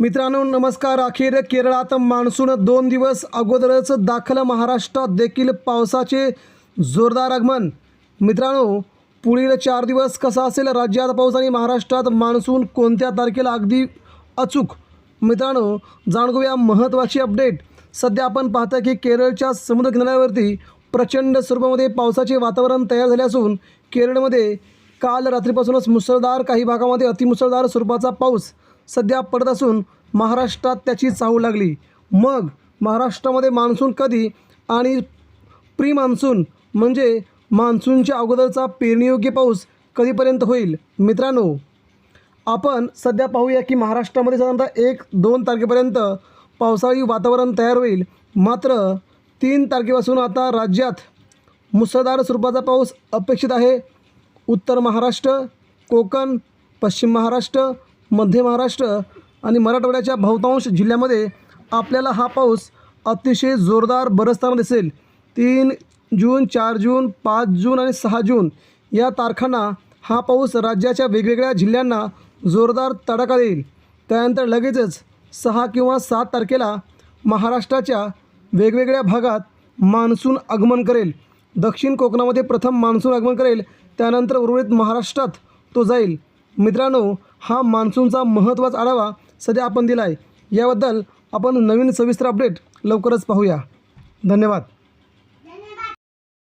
मित्रांनो नमस्कार. अखेर केरळात मान्सून दोन दिवस अगोदरच दाखल महाराष्ट्रात देखील पावसाचे जोरदार आगमन. मित्रांनो पुढील चार दिवस कसा असेल? राज्यात पाऊस आणि महाराष्ट्रात मान्सून कोणत्या तारखेला अगदी अचूक? मित्रांनो जाणून घेऊया महत्त्वाची अपडेट. सध्या आपण पाहता की केरळच्या समुद्रकिनाऱ्यावरती प्रचंड स्वरूपामध्ये पावसाचे वातावरण तयार झाले असून केरळमध्ये काल रात्रीपासूनच मुसळधार काही भागामध्ये अतिमुसळधार स्वरूपाचा पाऊस सध्या पडत असून महाराष्ट्रात त्याची चाहू लागली. मग महाराष्ट्रामध्ये मान्सून कधी आणि प्री मान्सून म्हणजे मान्सूनच्या अगोदरचा पेरणीयोग्य पाऊस कधीपर्यंत होईल? मित्रांनो आपण सध्या पाहूया की महाराष्ट्रामध्ये साधारणतः एक दोन तारखेपर्यंत पावसाळी वातावरण तयार होईल. मात्र तीन तारखेपासून आता राज्यात मुसळधार स्वरूपाचा पाऊस अपेक्षित आहे. उत्तर महाराष्ट्र कोकण पश्चिम महाराष्ट्र मध्य महाराष्ट्र आणि मराठवाड्याच्या बहुतांश जिल्ह्यामध्ये आपल्याला हा पाऊस अतिशय जोरदार बरसताना दिसेल. तीन जून चार जून पाच जून आणि सहा जून या तारखांना हा पाऊस राज्याच्या वेगवेगळ्या जिल्ह्यांना जोरदार तडाखा देईल. त्यानंतर लगेचच सहा किंवा सात तारखेला महाराष्ट्राच्या वेगवेगळ्या भागात मान्सून आगमन करेल. दक्षिण कोकणामध्ये प्रथम मान्सून आगमन करेल. त्यानंतर उर्वरित महाराष्ट्रात तो जाईल. मित्रांनो हा मान्सूनचा महत्त्वाचा आढावा सध्या आपण दिला आहे याबद्दल आपण नवीन सविस्तर अपडेट लवकरच पाहूया. धन्यवाद.